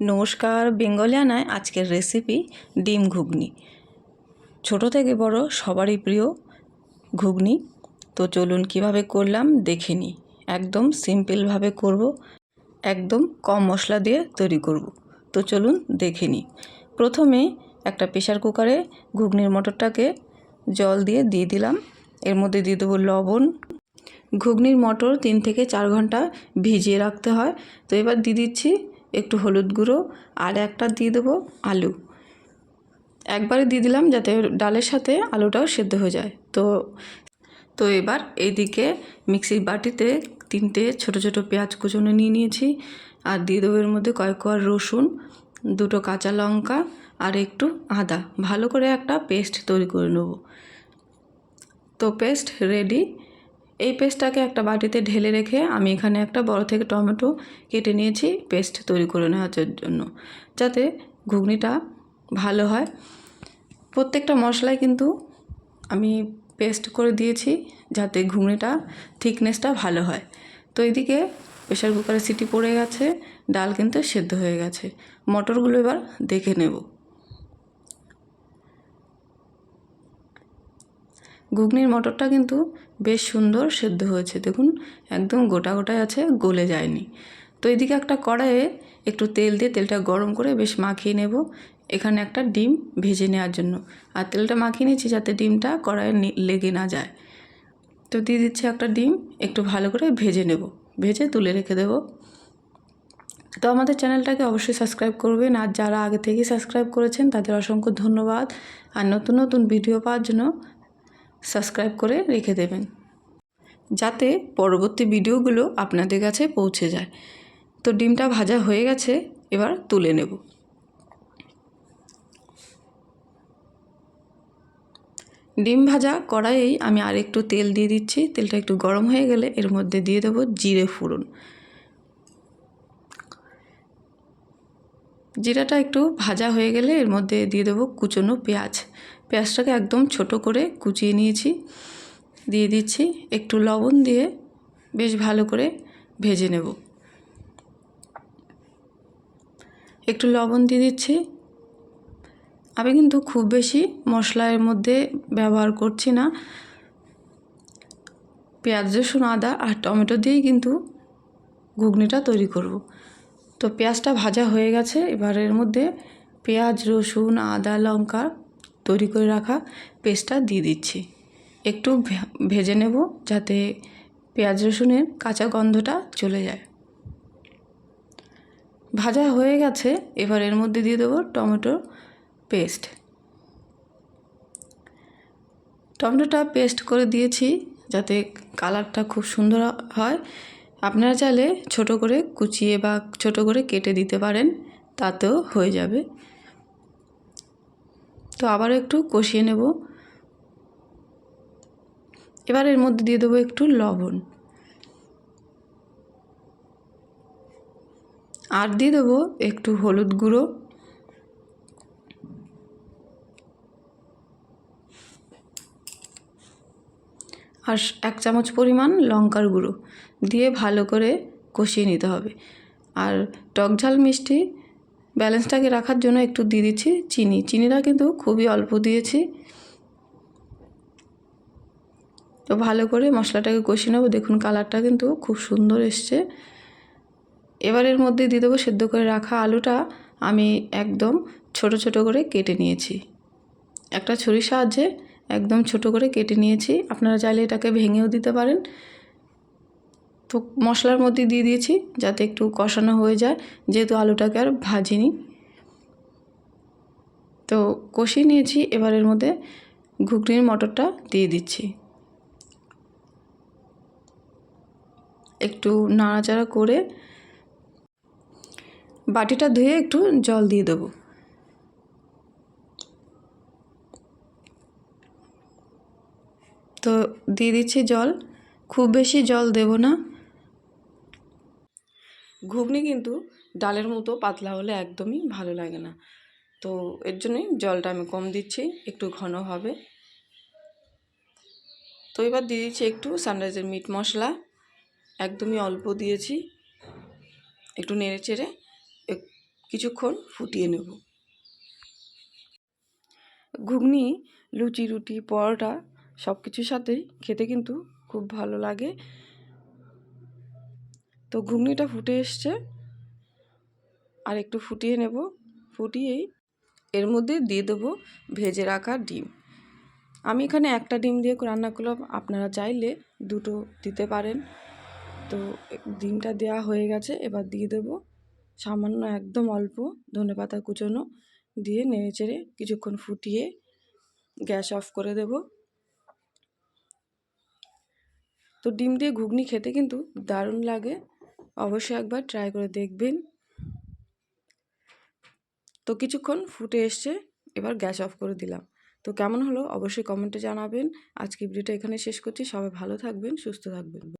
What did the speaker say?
নমস্কার বেঙ্গলিয়ানায় আজকের রেসিপি ডিম ঘুগনি। ছোট থেকে বড় সবারই প্রিয় ঘুগনি। তো চলুন কীভাবে করলাম দেখে নিই। একদম সিম্পলভাবে করব, একদম কম মশলা দিয়ে তৈরি করব। তো চলুন দেখে নিই। প্রথমে একটা প্রেশার কুকারে ঘুগনির মটরটাকে জল দিয়ে দিয়ে দিলাম। এর মধ্যে দিয়ে দেবো লবণ। ঘুগনির মটর তিন থেকে চার ঘণ্টা ভিজিয়ে রাখতে হয়। তো এবার দিয়ে দিচ্ছি একটু হলুদ গুঁড়ো, আর একটা দিয়ে দেবো আলু। একবারে দিয়ে দিলাম যাতে ডালের সাথে আলুটাও সেদ্ধ হয়ে যায়। তো তো এবার এইদিকে মিক্সির বাটিতে তিনটে ছোট ছোট পেঁয়াজ কুচনো নিয়ে নিয়েছি, আর দিয়ে দেবো এর মধ্যে কয়েক কোয়ার রসুন, দুটো কাঁচা লঙ্কা, আর একটু আদা। ভালো করে একটা পেস্ট তৈরি করে নেব। তো পেস্ট রেডি। এই পেস্টটাকে একটা বাটিতে ঢেলে রেখে আমি এখানে একটা বড় থেকে টমেটো কেটে নিয়েছি, পেস্ট তৈরি করে নেওয়ার জন্য, যাতে ঘুগনিটা ভালো হয়। প্রত্যেকটা মশলায় কিন্তু আমি পেস্ট করে দিয়েছি, যাতে ঘুগনিটা থিকনেসটা ভালো হয়। তো এদিকে প্রেশার কুকারে সিটি পড়ে গেছে, ডাল কিন্তু সেদ্ধ হয়ে গেছে। মটরগুলো এবার দেখে নেব। ঘুগনির মটরটা কিন্তু বেশ সুন্দর সেদ্ধ হয়েছে। দেখুন, একদম গোটা গোটায় আছে, গলে যায়নি। তো এদিকে একটা কড়াইয়ে একটু তেল দিয়ে তেলটা গরম করে বেশ মাখিয়ে নেব। এখানে একটা ডিম ভেজে নেওয়ার জন্য। আর তেলটা মাখিয়ে নিচ্ছি যাতে ডিমটা কড়াইয়ে লেগে না যায়। তো দিয়ে দিচ্ছি একটা ডিম, একটু ভালো করে ভেজে নেব। ভেজে তুলে রেখে দেব। তো আমাদের চ্যানেলটাকে অবশ্যই সাবস্ক্রাইব করবেন। আর যারা আগে থেকেই সাবস্ক্রাইব করেছেন, তাদের অসংখ্য ধন্যবাদ। আর নতুন নতুন ভিডিও পাওয়ার জন্য সাবস্ক্রাইব করে রেখে দেবেন, যাতে পরবর্তী ভিডিওগুলো আপনাদের কাছে পৌঁছে যায়। তো ডিমটা ভাজা হয়ে গেছে, এবার তুলে নেব। ডিম ভাজা কড়াইয়েই আমি আর একটু তেল দিয়ে দিচ্ছি। তেলটা একটু গরম হয়ে গেলে এর মধ্যে দিয়ে দেবো জিরে ফোড়ন। জিরাটা একটু ভাজা হয়ে গেলে এর মধ্যে দিয়ে দেবো কুচনো পেঁয়াজ। পেঁয়াজটাকে একদম ছোট করে কুচিয়ে নিয়েছি। দিয়ে দিচ্ছি একটু লবণ দিয়ে বেশ ভালো করে ভেজে নেব। একটু লবণ দিয়ে দিচ্ছি। আমি কিন্তু খুব বেশি মশলা এর মধ্যে ব্যবহার করছি না। পেঁয়াজ, রসুন, আদা আর টমেটো দিয়েই কিন্তু ঘুগনিটা তৈরি করব। তো পেঁয়াজটা ভাজা হয়ে গেছে। এবার এর মধ্যে পেঁয়াজ, রসুন, আদা, লঙ্কা তৈরি করে রাখা পেস্টটা দিয়ে দিচ্ছি। একটু ভেজে নেব যাতে পেঁয়াজ, রসুনের কাঁচা গন্ধটা চলে যায়। ভাজা হয়ে গেছে। এবার এর মধ্যে দিয়ে দেবো টমেটো পেস্ট। টমেটোটা পেস্ট করে দিয়েছি যাতে কালারটা খুব সুন্দর হয়। আপনারা চাইলে ছোট করে কুচিয়ে বা ছোট করে কেটে দিতে পারেন, তাতেও হয়ে যাবে। তো আবারও একটু কষিয়ে নেব। এবার এর মধ্যে দিয়ে দেবো একটু লবণ। আর দিয়ে দেবো একটু হলুদ গুঁড়ো। আর এক চামচ পরিমাণ লঙ্কার গুঁড়ো দিয়ে ভালো করে কষিয়ে নিতে হবে। আর টক ঝাল মিষ্টি ব্যালেন্সটাকে রাখার জন্য একটু দিয়ে দিচ্ছি চিনি। চিনিটা কিন্তু খুবই অল্প দিয়েছি। তো ভালো করে মশলাটাকে কষিয়ে নেব। দেখুন কালারটা কিন্তু খুব সুন্দর এসছে। এবার এর মধ্যে দিয়ে দেবো সেদ্ধ করে রাখা আলুটা। আমি একদম ছোট ছোট করে কেটে নিয়েছি। একটা ছুরির সাহায্যে একদম ছোট করে কেটে নিয়েছি। আপনারা চাইলে এটাকে ভেঙেও দিতে পারেন। তো মশলার মধ্যে দিয়ে দিয়েছি যাতে একটু কষানো হয়ে যায়। যেহেতু আলুটাকে আর ভাজিনি। তো কষিয়ে নিয়েছি। এবার এর মধ্যে ঘুগনির মটরটা দিয়ে দিচ্ছি। একটু নাড়াচাড়া করে বাটিটা ধুয়ে একটু জল দিয়ে দেবো তো দিয়ে দিচ্ছি জল। খুব বেশি জল দেব না। ঘুগনি কিন্তু ডালের মতো পাতলা হলে একদমই ভালো লাগে না। তো এর জন্যই জলটা আমি কম দিচ্ছি, একটু ঘন হবে। তো এবার দিয়ে দিচ্ছি একটু সানরাইজের মিট মশলা। একদমই অল্প দিয়েছি। একটু নেড়ে চেড়ে কিছুক্ষণ ফুটিয়ে নেব। ঘুগনি লুচি রুটি পরোটা সব কিছুর সাথেই খেতে কিন্তু খুব ভালো লাগে। তো ঘুগনিটা ফুটে এসছে। আর একটু ফুটিয়ে নেব। ফুটিয়েই এর মধ্যে দিয়ে দেবো ভেজে রাখা ডিম। আমি এখানে একটা ডিম দিয়ে রান্না করলাম। আপনারা চাইলে দুটো দিতে পারেন। তো ডিমটা দেওয়া হয়ে গেছে। এবার দিয়ে দেবো সামান্য একদম অল্প ধনে পাতা কুচোনো। দিয়ে নেড়ে চেড়ে কিছুক্ষণ ফুটিয়ে গ্যাস অফ করে দেব। তো ডিম দিয়ে ঘুগনি খেতে কিন্তু দারুণ লাগে। অবশ্যই একবার ট্রাই করে দেখবেন। তো কিছুক্ষণ ফুটে এসছে, এবার গ্যাস অফ করে দিলাম। তো কেমন হলো অবশ্যই কমেন্টে জানাবেন। আজকে ভিডিওটা এখানে শেষ করছি। সবাই ভালো থাকবেন, সুস্থ থাকবেন।